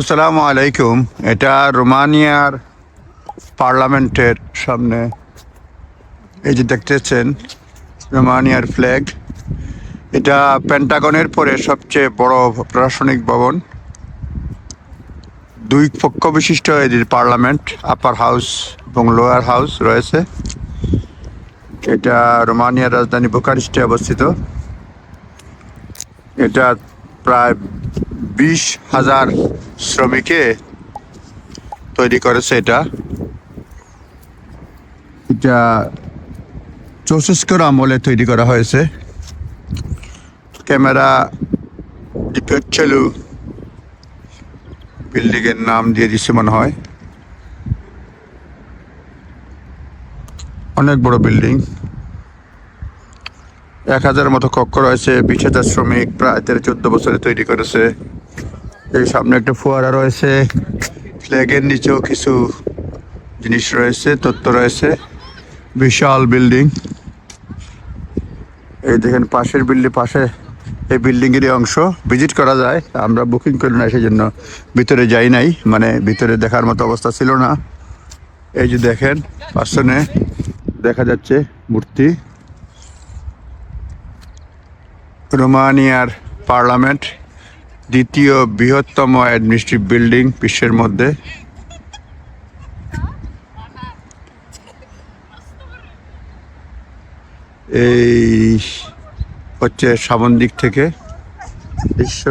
আসসালামু আলাইকুম। এটা রোমানিয়ার পার্লামেন্টের সামনে। এই যে দেখতেছেন, রোমানিয়ার ফ্ল্যাগ এটা পেন্টাগনের পরে সবচেয়ে বড় প্রশাসনিক ভবন। দুই পক্ষ বিশিষ্ট এদের পার্লামেন্ট আপার হাউস এবং লোয়ার হাউস রয়েছে। এটা রোমানিয়ার রাজধানী বুকারিস্টে অবস্থিত। এটা প্রায় বিশ হাজার শ্রমিকে তৈরি করেছে এটা। এটা চৌষস্কর আমলে তৈরি করা হয়েছে। ক্যামেরা ডিপেকচেলু বিল্ডিং এর নাম দিয়ে দিচ্ছে মনে হয়। অনেক বড় বিল্ডিং। এক হাজারের মতো কক্ষ রয়েছে। বিশ হাজার শ্রমিক প্রায় তেরো চোদ্দ বছরে তৈরি করেছে। এই সামনে একটা ফোয়ারা রয়েছে। ফ্ল্যাগের নিচেও কিছু জিনিস রয়েছে তথ্য রয়েছে। বিশাল বিল্ডিং। এই দেখেন, পাশের বিল্ডিং পাশে এই বিল্ডিং এরই অংশ। ভিজিট করা যায়, আমরা বুকিং করি না সেই জন্য ভিতরে যাই নাই। মানে ভিতরে দেখার মতো অবস্থা ছিল না। এই যে দেখেন পাশনে দেখা যাচ্ছে মূর্তি। রোমানিয়ার পার্লামেন্ট। দ্বিতীয় বৃহত্তম অ্যাডমিনিস্ট্রেটিভ বিল্ডিং বিশ্বের মধ্যে। এই হচ্ছে সামন দিক থেকে দৃশ্য